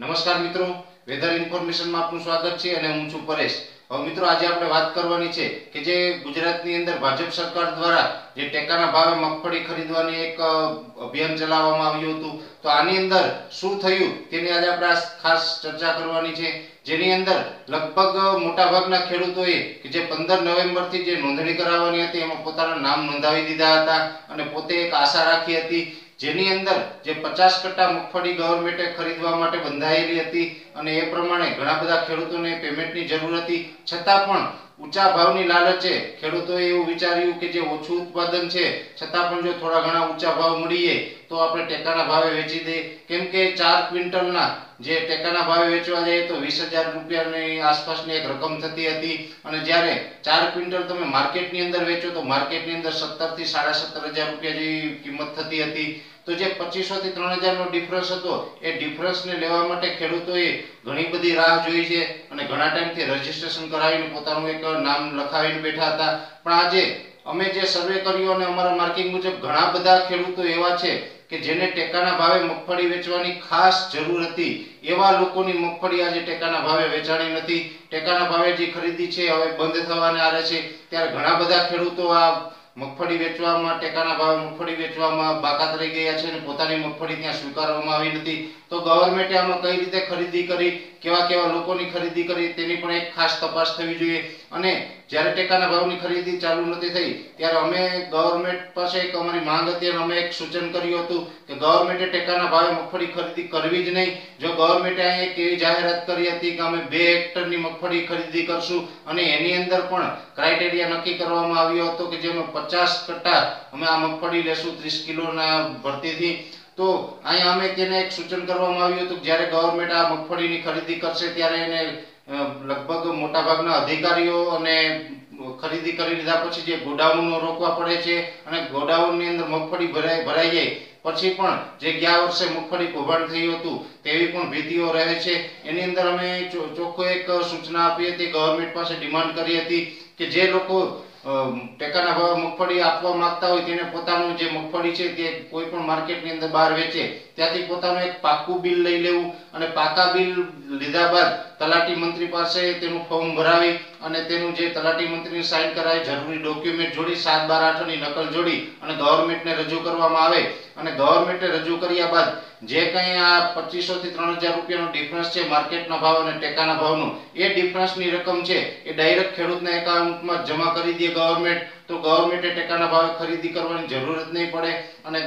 નમસ્કાર મિત્રો. વેધર ઇન્ફોર્મેશનમાં આપનું સ્વાગત છે અને હું છું પરેશ. હવે મિત્રો, આજે આપણે વાત કરવાની છે કે જે ગુજરાતની અંદર ભાજપ સરકાર દ્વારા જે ટેકાના ભાવે મગફળી ખરીદવાની એક અભિયાન ચલાવવામાં આવ્યું હતું. તો આની અંદર શું થયું તેની આજે આપણે ખાસ ચર્ચા કરવાની છે. જેની અંદર લગભગ મોટાભાગના ખેડૂતોએ કે જે પંદર નવેમ્બરથી જે નોંધણી કરાવવાની હતી, એમાં પોતાના નામ નોંધાવી દીધા હતા અને પોતે એક આશા રાખી હતી જેની અંદર જે પચાસ કટ્ટા મગફળી ગવર્મેન્ટે ખરીદવા માટે બંધાયેલી હતી અને એ પ્રમાણે ઘણા બધા ખેડૂતોને પેમેન્ટની જરૂર હતી. છતાં પણ ઊંચા ભાવની લાલચે ખેડૂતોએ એવું વિચાર્યું કે જે ઓછું ઉત્પાદન છે, છતાં પણ જો થોડા ઘણા ઊંચા ભાવ મળીએ, તો આપણે ટેકાના ભાવે વેચી દઈએ કેમ કે ચાર ક્વિન્ટલના જે ટેકાના ભાવે વેચવા જાય તો વીસ હજાર રૂપિયાની આસપાસની એક રકમ થતી હતી. અને જ્યારે ચાર ક્વિન્ટલ તમે માર્કેટની અંદર વેચો તો માર્કેટની અંદર સત્તરથી સાડા સત્તર હજાર રૂપિયા જેવી કિંમત થતી હતી. તો જે પચીસો થી ત્રણ હજારનો ડિફરન્સ હતો, એ ડિફરન્સને લેવા માટે ખેડૂતોએ ઘણી બધી રાહ જોઈ છે અને ઘણા ટાઈમથી રજીસ્ટ્રેશન કરાવીને પોતાનું એક નામ લખાવીને બેઠા હતા. પણ આજે અમે જે સર્વે કર્યો અને અમારા માર્કિંગ મુજબ ઘણા બધા ખેડૂતો એવા છે કે જેને ટેકાના ભાવે મગફળી વેચવાની ખાસ જરૂર હતી. એવા લોકોની મગફળી આજે ટેકાના ભાવે વેચાણી નથી. ટેકાના ભાવે જે ખરીદી છે, હવે બંધ થવાને આરે છે. ત્યારે ઘણા બધા ખેડૂતો આ મગફળી વેચવામાં ટેકાના ભાવે મગફળી વેચવામાં બાકાત રહી ગયા છે અને પોતાની મગફળી ત્યાં સ્વીકારવામાં આવી નથી. તો ગવર્મેન્ટે આમાં કઈ રીતે ખરીદી કરી, કેવા કેવા લોકોની ખરીદી કરી, તેની પણ એક ખાસ તપાસ થવી જોઈએ. અને જ્યારે ટેકાના ભાવની ખરીદી ચાલુ નથી થઈ, ત્યારે અમે ગવર્મેન્ટ પાસે એક અમારી માંગ હતી અને અમે એક સૂચન કર્યું હતું કે ગવર્મેન્ટે ટેકાના ભાવે મગફળી ખરીદી કરવી જ નહીં. જો ગવર્મેન્ટે અહીં એક એવી જાહેરાત કરી હતી કે અમે બે હેક્ટરની મગફળી ખરીદી કરશું અને એની અંદર પણ ક્રાઇટેરિયા નક્કી કરવામાં આવ્યો હતો કે જેમાં પચાસ ટકા અમે આ મગફળી લેશું ત્રીસ કિલોના ભરતીથી. તો અહીંયા અમે તેને એક સૂચન કરવામાં આવ્યું હતું જ્યારે ગવર્મેન્ટ આ મગફળીની ખરીદી કરશે ત્યારે એને લગભગ મોટાભાગના અધિકારીઓ અને ખરીદી કરી લીધા પછી જે ગોડાઉનો રોકવા પડે છે અને ગોડાઉનની અંદર મગફળી ભરાઈ ભરાઈ જાય, પછી પણ જે ગયા વર્ષે મગફળી કૌભાંડ થયું હતું તેવી પણ ભીતિઓ રહે છે. એની અંદર અમે ચોખ્ખો એક સૂચના આપી હતી. ગવર્મેન્ટ પાસે ડિમાન્ડ કરી હતી કે જે લોકો ટેકાના ભાવે મગફળી આપવા માંગતા હોય તેને પોતાનું જે મગફળી છે તે કોઈ પણ માર્કેટની અંદર બહાર વેચે, ત્યાંથી પોતાનું એક પાકું બિલ લઈ લેવું અને પાકા બિલ લીધા બાદ તલાટી મંત્રી પાસે તેનું ફોર્મ ભરાવી અને તેનું જે તલાટી મંત્રીની સાઇન કરાય, જરૂરી ડોક્યુમેન્ટ જોડી, સાત બાર આઠની નકલ જોડી અને ગવર્મેન્ટને રજૂ કરવામાં આવે. અને ગવર્મેન્ટે રજૂ કર્યા બાદ જે કંઈ આ પચીસોથી ત્રણ હજાર રૂપિયાનો ડિફરન્સ છે માર્કેટના ભાવ અને ટેકાના ભાવનો, એ ડિફરન્સની રકમ છે, એ ડાયરેક્ટ ખેડૂતના એકાઉન્ટમાં જમા કરી દે ગવર્મેન્ટ તો ગવર્મેન્ટે ટેકાના ભાવે ખરીદી કરવાની જરૂર જ નહીં પડે અને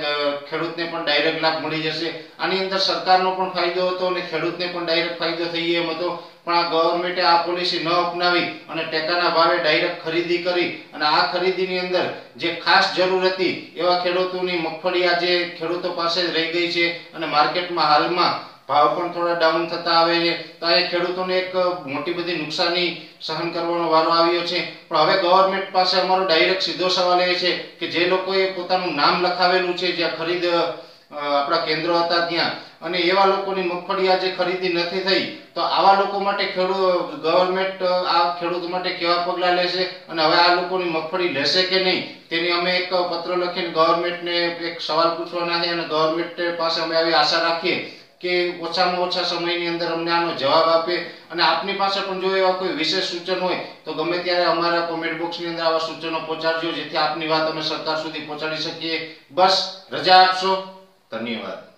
ખેડૂતને પણ ડાયરેક્ટ લાભ મળી જશે. આની અંદર સરકારનો પણ ફાયદો હતો અને ખેડૂતને પણ ડાયરેક્ટ ફાયદો થઈ એમ હતો. પણ આ ગવર્મેન્ટે આ પોલિસી ન અપનાવી અને ટેકાના ભાવે ડાયરેક્ટ ખરીદી કરી અને આ ખરીદીની અંદર જે ખાસ જરૂર હતી એવા ખેડૂતોની મગફળી આજે ખેડૂતો પાસે જ રહી ગઈ છે અને માર્કેટમાં હાલમાં ભાવ પણ થોડા ડાઉન થતા આવે છે. તો એ ખેડૂતોને એક મોટી બધી નુકસાની સહન કરવાનો વારો આવ્યો છે. પણ હવે ગવર્મેન્ટ પાસે અમારો ડાયરેક્ટ સીધો સવાલ એ છે કે જે લોકોએ પોતાનું નામ લખાવેલું છે જ્યાં ખરીદ આપણા કેન્દ્રો હતા ત્યાં અને એવા લોકોની મગફળી આજે ખરીદી નથી થઈ, તો આવા લોકો માટે ખેડૂત ગવર્મેન્ટ આ ખેડૂત માટે કેવા પગલાં લેશે? અને હવે આ લોકોની મગફળી લેશે કે નહીં? તેની અમે એક પત્ર લખીને ગવર્મેન્ટને એક સવાલ પૂછવાના છે અને ગવર્મેન્ટ પાસે અમે આવી આશા રાખીએ કે ઓછામાં ઓછા સમયની અંદર અમને આનો જવાબ આપે. અને આપની પાસે પણ જો એવા કોઈ વિશેષ સૂચન હોય, તો ગમે ત્યારે અમારા કોમેન્ટ બોક્સની અંદર આવા સૂચનો પહોંચાડજો, જેથી આપની વાત અમે સરકાર સુધી પહોંચાડી શકીએ. બસ, રજા આપશો. ધન્યવાદ.